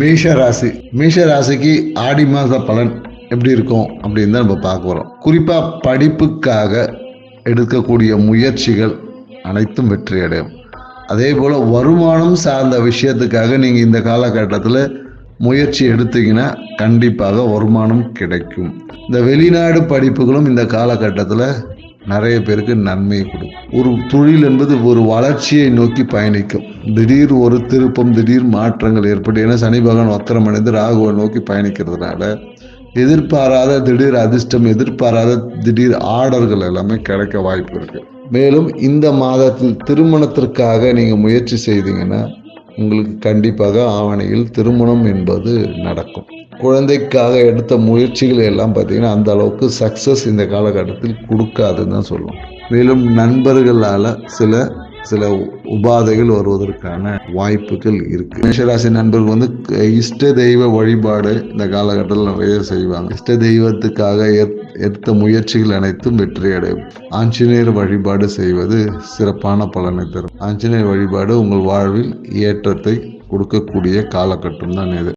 மேஷ ராசி மேஷ ராசிக்கு ஆடி மாத பலன் எப்படி இருக்கும் அப்படின்னு தான் நம்ம பார்க்க போகிறோம் குறிப்பாக படிப்புக்காக எடுக்கக்கூடிய முயற்சிகள் அனைத்தும் வெற்றி அடையும். அதே போல் வருமானம் சார்ந்த விஷயத்துக்காக நீங்கள் இந்த காலகட்டத்தில் முயற்சி எடுத்தீங்கன்னா கண்டிப்பாக வருமானம் கிடைக்கும். இந்த வெளிநாடு படிப்புகளும் இந்த காலகட்டத்தில் நிறைய பேருக்கு நன்மையை கொடுக்கும். ஒரு தொழில் என்பது ஒரு வளர்ச்சியை நோக்கி பயணிக்கும். திடீர் ஒரு திருப்பம் திடீர் மாற்றங்கள் ஏற்பட்டு ஏன்னா சனி பகவான் வக்கரம் அடைந்து ராகுவை நோக்கி பயணிக்கிறதுனால எதிர்பாராத திடீர் அதிர்ஷ்டம் எதிர்பாராத திடீர் ஆர்டர்கள் எல்லாமே கிடைக்க வாய்ப்பு இருக்கு. மேலும் இந்த மாதத்தில் திருமணத்திற்காக நீங்கள் முயற்சி செய்தீங்கன்னா உங்களுக்கு கண்டிப்பாக ஆவணையில் திருமணம் என்பது நடக்கும். குழந்தைக்காக எடுத்த முயற்சிகள் எல்லாம் பார்த்தீங்கன்னா அந்த அளவுக்கு சக்சஸ் இந்த காலகட்டத்தில் கொடுக்காதுன்னு தான் சொல்லுவோம். மேலும் நண்பர்களால் சில சில உபாதைகள் வருவதற்கான வாய்ப்புகள் இருக்கு. மேஷராசி நண்பர்கள் வந்து இஷ்ட தெய்வ வழிபாடு இந்த காலகட்டத்தில் நிறைய செய்வாங்க. இஷ்ட தெய்வத்துக்காக எடுத்த முயற்சிகள் அனைத்தும் வெற்றி அடையும். ஆஞ்சநேயர் வழிபாடு செய்வது சிறப்பான பலனை தரும். ஆஞ்சநேயர் வழிபாடு உங்கள் வாழ்வில் ஏற்றத்தை கொடுக்கக்கூடிய காலகட்டம் தான் இது.